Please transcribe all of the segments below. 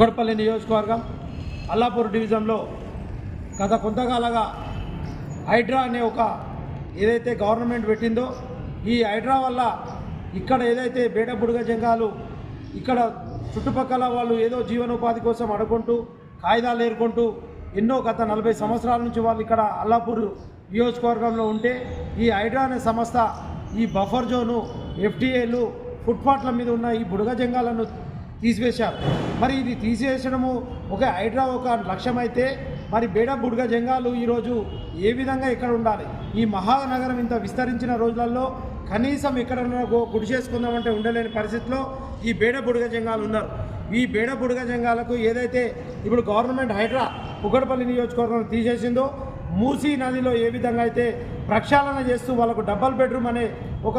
కుకట్పల్లి నియోజకవర్గం అల్లాపూర్ డివిజన్లో గత కొంతకాలంగా హైడ్రా అనే ఒక ఏదైతే గవర్నమెంట్ పెట్టిందో ఈ హైడ్రా వల్ల ఇక్కడ ఏదైతే బేటబుడుగ జంగాలు ఇక్కడ చుట్టుపక్కల వాళ్ళు ఏదో జీవనోపాధి కోసం అడుగుంటూ కాయిదాలు ఏర్కొంటూ ఎన్నో గత నలభై సంవత్సరాల నుంచి వాళ్ళు ఇక్కడ అల్లాపూర్ నియోజకవర్గంలో ఉంటే ఈ హైడ్రా అనే సంస్థ ఈ బఫర్ జోను ఎఫ్టీఏలు ఫుట్పాత్ల మీద ఉన్న ఈ బుడగ జంగాలను తీసివేశారు. మరి ఇది తీసివేసడము ఒక హైడ్రా ఒక లక్ష్యమైతే మరి బేడ బుడ్గ జంగాలు ఈరోజు ఏ విధంగా ఇక్కడ ఉండాలి? ఈ మహానగరం ఇంత విస్తరించిన రోజులలో కనీసం ఎక్కడన్నా గుడి చేసుకుందామంటే ఉండలేని పరిస్థితిలో ఈ బేడ బుడగ జంగాలు ఉన్నారు. ఈ బేడ బుడగ జంగాలకు ఏదైతే ఇప్పుడు గవర్నమెంట్ హైడ్రా కుక్కడపల్లి నియోజకవర్గం తీసేసిందో మూసీ నదిలో ఏ విధంగా అయితే ప్రక్షాళన చేస్తూ వాళ్ళకు డబల్ బెడ్రూమ్ అనే ఒక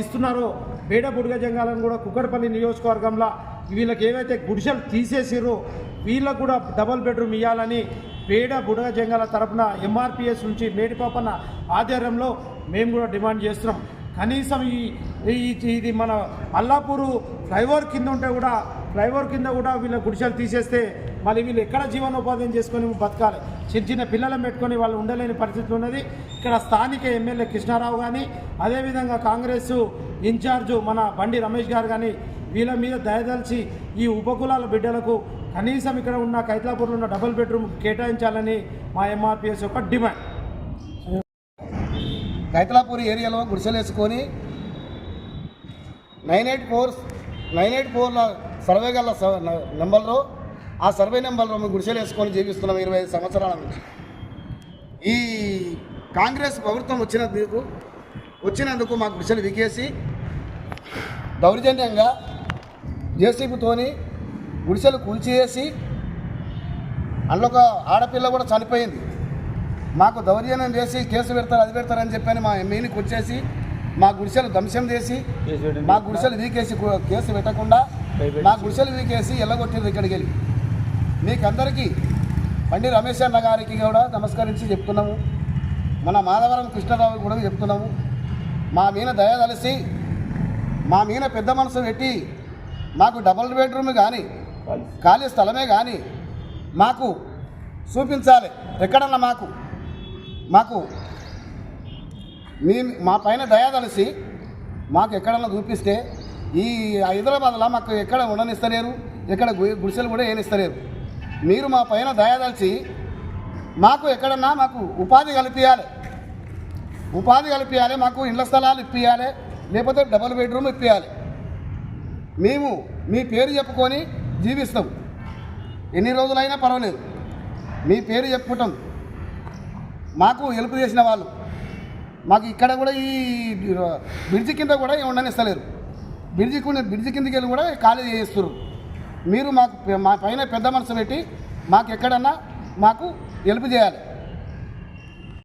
ఇస్తున్నారో బేడ బుడగ జంగాలను కూడా కుక్కడపల్లి నియోజకవర్గంలో వీళ్ళకి ఏవైతే గుడిసెలు తీసేసిరో వీళ్ళకు కూడా డబల్ బెడ్రూమ్ ఇవ్వాలని పేడ బుడగ జంగాల తరపున ఎంఆర్పిఎస్ నుంచి మేడిపాపన్న ఆధ్వర్యంలో మేము కూడా డిమాండ్ చేస్తున్నాం. కనీసం ఈ ఈ- ఇది మన అల్లాపూరు ఫ్లైఓవర్ కింద ఉంటే కూడా ఫ్లైఓవర్ కింద కూడా వీళ్ళ గుడిసెలు తీసేస్తే మళ్ళీ వీళ్ళు ఎక్కడ జీవనోపాధి చేసుకొని బతకాలి. చిన్న చిన్న పిల్లలను పెట్టుకొని వాళ్ళు ఉండలేని పరిస్థితి ఉన్నది. ఇక్కడ స్థానిక ఎమ్మెల్యే కృష్ణారావు కానీ అదేవిధంగా కాంగ్రెస్ ఇన్ఛార్జు మన బండి రమేష్ గారు కానీ వీళ్ళ మీద దయదలిచి ఈ ఉపకులాల బిడ్డలకు కనీసం ఇక్కడ ఉన్న కైతలాపూర్లో ఉన్న డబుల్ బెడ్రూమ్ కేటాయించాలని మా ఎంఆర్పిఎస్ యొక్క డిమాండ్. కైతలాపూర్ ఏరియాలో గుడిసెలు వేసుకొని nine eight four nine eight ఫోర్ల survey గల నెంబర్లో ఆ సర్వే నెంబర్లో మేము గుడిసెలు వేసుకొని జీవిస్తున్నాం ఇరవై ఐదు సంవత్సరాల నుంచి. ఈ కాంగ్రెస్ ప్రభుత్వం వచ్చినందుకు వచ్చినందుకు మాకు గుడిసెలు వికేసి దౌర్జన్యంగా జేసీబీతోని గుడిసెలు కూల్చివేసి అందులో ఒక ఆడపిల్ల కూడా చనిపోయింది. మాకు దౌర్జన్యం చేసి కేసు పెడతారు అది పెడతారని చెప్పని మా ఎమ్మెల్యేకి వచ్చేసి మా గుడిసెలు ధ్వంసం చేసి మా గుడిసెలు వీకేసి కేసు పెట్టకుండా మా గుడిసెలు వీకేసి ఎల్లగొట్టింది ఇక్కడికి వెళ్ళి. మీకందరికీ బండి రమేష్ అన్న గారికి కూడా నమస్కరించి చెప్తున్నాము. మన మాధవరం కృష్ణరావు కూడా చెప్తున్నాము. మా మీద దయ తలిసి మా మీద పెద్ద మనసు పెట్టి మాకు డబుల్ బెడ్రూమ్ కానీ ఖాళీ స్థలమే కానీ మాకు చూపించాలి. ఎక్కడన్నా మాకు మాకు మీ మా పైన దయ మాకు ఎక్కడన్నా చూపిస్తే ఈ హైదరాబాద్లో మాకు ఎక్కడ ఉండనిస్తలేరు ఎక్కడ గుడిసెలు కూడా ఏనిస్తలేరు. మీరు మా పైన దయాదలిచి మాకు ఎక్కడన్నా మాకు ఉపాధి కల్పించాలి ఉపాధి కల్పించాలి మాకు ఇళ్ళ స్థలాలు ఇప్పించాలి లేకపోతే డబుల్ బెడ్రూమ్ ఇప్పించాలి మేము మీ పేరు చెప్పుకొని జీవిస్తాం. ఎన్ని రోజులైనా పర్వాలేదు. మీ పేరు చెప్పుకుంటాం. మాకు హెల్ప్ చేసిన వాళ్ళు. మాకు ఇక్కడ కూడా ఈ బ్రిడ్జి కింద కూడా ఉండనిస్తలేరు. బ్రిడ్జి కింద బ్రిడ్జి కిందకి వెళ్ళి కూడా ఖాళీ చేస్తున్నారు మీరు మాకు మా పైన పెద్ద మనసు పెట్టి మాకు ఎక్కడన్నా మాకు హెల్ప్ చేయాలి.